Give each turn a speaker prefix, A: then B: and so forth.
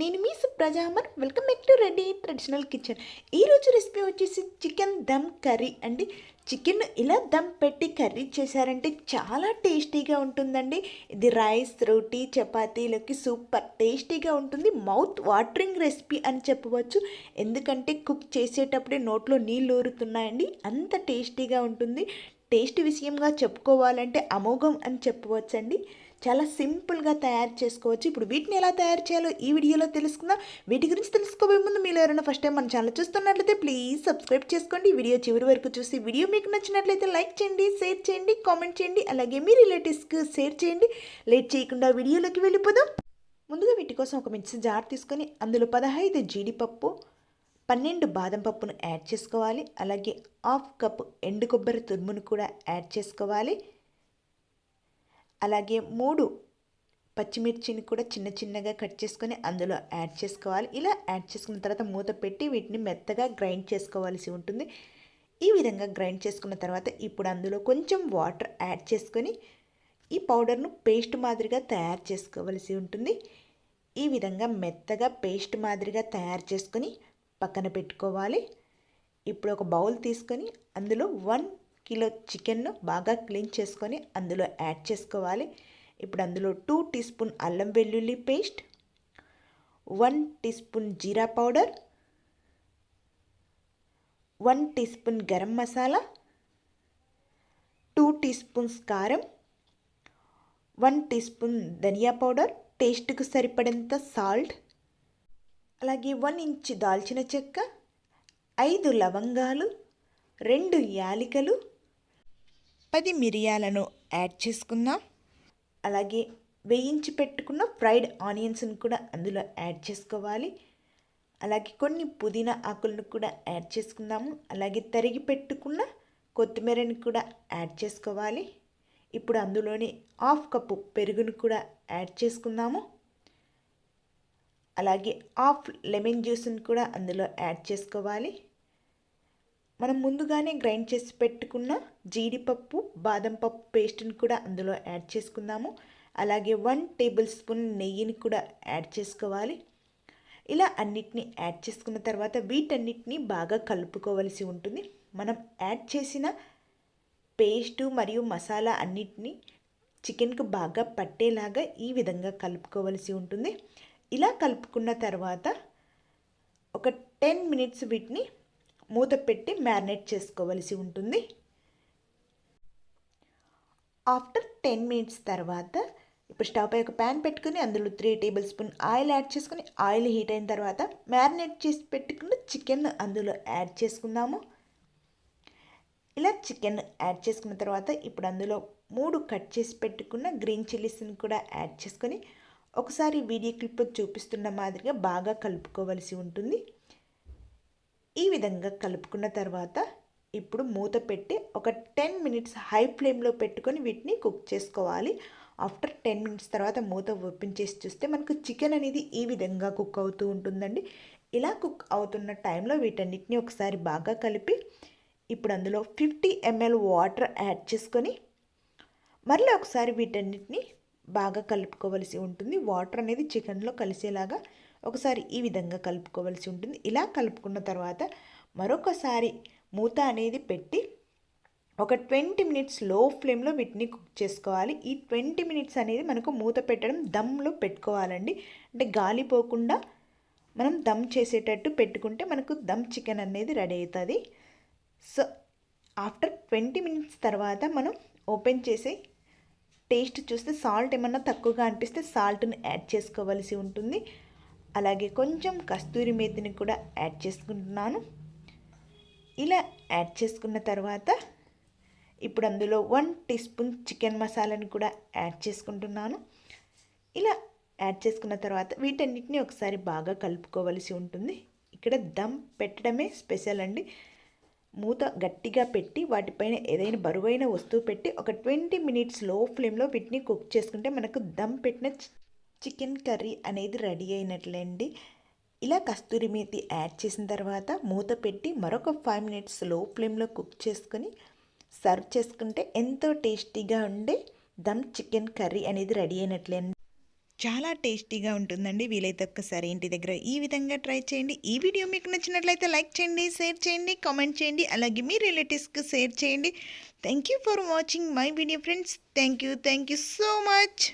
A: నేను మీ సుప్రజామర్ welcome back to ready traditional kitchen ఈరోజు రెసిపీ వచ్చేసి చికెన్ దమ్ కర్రీ అండి చికెన్ ఇలా దమ్ పెట్టి కర్రీ చేశారంటే చాలా టేస్టీగా ఉంటుందండి. ఇది రైస్ రోటీ చపాతీలకి సూపర్ టేస్టీగా ఉంటుంది. మౌత్ వాటరింగ్ రెసిపీ అని చెప్పవచ్చు. ఎందుకంటే కుక్ చేసేటప్పుడే నోట్లో నీళ్ళు ఊరుతున్నాయండి. అంత టేస్టీగా ఉంటుంది. టేస్ట్ విషయంగా చెప్పుకోవాలంటే అమోఘం అని చెప్పవచ్చండి. చాలా సింపుల్గా తయారు చేసుకోవచ్చు. ఇప్పుడు వీటిని ఎలా తయారు చేయాలో ఈ వీడియోలో తెలుసుకుందాం. వీటి గురించి తెలుసుకోబోయే ముందు మీరు ఎవరైనా ఫస్ట్ టైం మన ఛానల్ చూస్తున్నట్లయితే ప్లీజ్ సబ్స్క్రైబ్ చేసుకోండి. వీడియో చివరి వరకు చూసి వీడియో మీకు నచ్చినట్లయితే లైక్ చేయండి షేర్ చేయండి కామెంట్ చేయండి అలాగే మీ రిలేటివ్స్కి షేర్ చేయండి. లేట్ చేయకుండా వీడియోలోకి వెళ్ళిపోదాం. ముందుగా వీటి కోసం ఒక మిక్సీ జార్ తీసుకొని అందులో పదహైదు జీడిపప్పు పన్నెండు బాదం పప్పును యాడ్ చేసుకోవాలి. అలాగే హాఫ్ కప్ ఎండు కొబ్బరి తురుమును కూడా యాడ్ చేసుకోవాలి. అలాగే మూడు పచ్చిమిర్చిని కూడా చిన్న చిన్నగా కట్ చేసుకొని అందులో యాడ్ చేసుకోవాలి. ఇలా యాడ్ చేసుకున్న తర్వాత మూత పెట్టి వీటిని మెత్తగా గ్రైండ్ చేసుకోవాల్సి ఉంటుంది. ఈ విధంగా గ్రైండ్ చేసుకున్న తర్వాత ఇప్పుడు అందులో కొంచెం వాటర్ యాడ్ చేసుకొని ఈ పౌడర్ను పేస్ట్ మాదిరిగా తయారు చేసుకోవలసి ఉంటుంది. ఈ విధంగా మెత్తగా పేస్ట్ మాదిరిగా తయారు చేసుకొని పక్కన పెట్టుకోవాలి. ఇప్పుడు ఒక బౌల్ తీసుకొని అందులో వన్ కిలో చికెన్ను బాగా క్లీన్ చేసుకొని అందులో యాడ్ చేసుకోవాలి. ఇప్పుడు అందులో టూ టీ స్పూన్ అల్లం వెల్లుల్లి paste one teaspoon jeera powder one teaspoon garam masala two teaspoons కారం one teaspoon dhania powder టేస్ట్కు సరిపడేంత సాల్ట్ అలాగే వన్ ఇంచ్ దాల్చిన చెక్క ఐదు లవంగాలు రెండు యాలికలు పది మిరియాలను యాడ్ చేసుకుందాం. అలాగే వేయించి పెట్టుకున్న ఫ్రైడ్ ఆనియన్స్ని కూడా అందులో యాడ్ చేసుకోవాలి. అలాగే కొన్ని పుదీనా ఆకులను కూడా యాడ్ చేసుకుందాము. అలాగే తరిగి పెట్టుకున్న కొత్తిమీరని కూడా యాడ్ చేసుకోవాలి. ఇప్పుడు అందులోని హాఫ్ కప్పు పెరుగును కూడా యాడ్ చేసుకుందాము. అలాగే హాఫ్ లెమన్ జ్యూస్ని కూడా అందులో యాడ్ చేసుకోవాలి. మనం ముందుగానే గ్రైండ్ చేసి పెట్టుకున్న జీడిపప్పు బాదం పప్పు పేస్ట్ని కూడా అందులో యాడ్ చేసుకుందాము. అలాగే వన్ టేబుల్ స్పూన్ నెయ్యిని కూడా యాడ్ చేసుకోవాలి. ఇలా అన్నిటిని యాడ్ చేసుకున్న తర్వాత వీటన్నిటిని బాగా కలుపుకోవలసి ఉంటుంది. మనం యాడ్ చేసిన పేస్టు మరియు మసాలా అన్నిటినీ చికెన్కు బాగా పట్టేలాగా ఈ విధంగా కలుపుకోవలసి ఉంటుంది. ఇలా కలుపుకున్న తర్వాత ఒక టెన్ మినిట్స్ వీటిని మూత పెట్టి మ్యారినేట్ చేసుకోవలసి ఉంటుంది. ఆఫ్టర్ టెన్ మినిట్స్ తర్వాత ఇప్పుడు స్టవ్ పై ఒక ప్యాన్ పెట్టుకుని అందులో three tablespoon oil add చేసుకుని ఆయిల్ హీట్ అయిన తర్వాత మ్యారినేట్ చేసి పెట్టుకున్న చికెన్ అందులో యాడ్ చేసుకుందాము. ఇలా చికెన్ యాడ్ చేసుకున్న తర్వాత ఇప్పుడు అందులో మూడు కట్ చేసి పెట్టుకున్న గ్రీన్ చిల్లీస్ని కూడా యాడ్ చేసుకొని ఒకసారి వీడియో క్లిప్ చూపిస్తున్న మాదిరిగా బాగా కలుపుకోవలసి ఉంటుంది. ఈ విధంగా కలుపుకున్న తర్వాత ఇప్పుడు మూత పెట్టి ఒక టెన్ మినిట్స్ హై ఫ్లేమ్లో పెట్టుకొని వీటిని కుక్ చేసుకోవాలి. ఆఫ్టర్ టెన్ మినిట్స్ తర్వాత మూత ఓపెన్ చేసి చూస్తే మనకు చికెన్ అనేది ఈ విధంగా కుక్ అవుతూ ఉంటుందండి. ఇలా కుక్ అవుతున్న టైంలో వీటన్నిటిని ఒకసారి బాగా కలిపి ఇప్పుడు అందులో ఫిఫ్టీ ఎంఎల్ వాటర్ యాడ్ చేసుకొని మరలా ఒకసారి వీటన్నిటిని బాగా కలుపుకోవలసి ఉంటుంది. వాటర్ అనేది చికెన్లో కలిసేలాగా ఒకసారి ఈ విధంగా కలుపుకోవలసి ఉంటుంది. ఇలా కలుపుకున్న తర్వాత మరొకసారి మూత అనేది పెట్టి ఒక ట్వంటీ మినిట్స్లో ఫ్లేమ్లో వీటిని కుక్ చేసుకోవాలి. ఈ ట్వంటీ మినిట్స్ అనేది మనకు మూత పెట్టడం దమ్లో పెట్టుకోవాలండి. అంటే గాలి పోకుండా మనం దమ్ చేసేటట్టు పెట్టుకుంటే మనకు దమ్ చికెన్ అనేది రెడీ అవుతుంది. సో ఆఫ్టర్ ట్వంటీ మినిట్స్ తర్వాత మనం ఓపెన్ చేసి టేస్ట్ చూస్తే సాల్ట్ ఏమన్నా తక్కువగా అనిపిస్తే సాల్ట్ని యాడ్ చేసుకోవాల్సి ఉంటుంది. అలాగే కొంచెం కస్తూరి మేతిని కూడా యాడ్ చేసుకుంటున్నాను. ఇలా యాడ్ చేసుకున్న తర్వాత ఇప్పుడు అందులో వన్ టీ స్పూన్ చికెన్ మసాలాని కూడా యాడ్ చేసుకుంటున్నాను. ఇలా యాడ్ చేసుకున్న తర్వాత వీటన్నిటిని ఒకసారి బాగా కలుపుకోవలసి ఉంటుంది. ఇక్కడ దమ్ పెట్టడమే స్పెషల్ అండి. మూత గట్టిగా పెట్టి వాటిపైన ఏదైనా బరువైన వస్తువు పెట్టి ఒక ట్వంటీ మినిట్స్లో ఫ్లేమ్లో వీటిని కుక్ చేసుకుంటే మనకు దమ్ పెట్టిన చికెన్ కర్రీ అనేది రెడీ అయినట్లేండి. ఇలా కస్తూరి మేతి యాడ్ చేసిన తర్వాత మూత పెట్టి మరొక ఫైవ్ మినిట్స్లో ఫ్లేమ్లో కుక్ చేసుకొని సర్వ్ చేసుకుంటే ఎంతో టేస్టీగా ఉండే దమ్ చికెన్ కర్రీ అనేది రెడీ అయినట్లేండి. చాలా టేస్టీగా ఉంటుందండి. వీలైతే ఒక్కసారి ఇంటి దగ్గర ఈ విధంగా ట్రై చేయండి. ఈ వీడియో మీకు నచ్చినట్లయితే లైక్ చేయండి షేర్ చేయండి కామెంట్ చేయండి అలాగే మీ రిలేటివ్స్కి షేర్ చేయండి. Thank you for watching my video friends. Thank you thank you so much.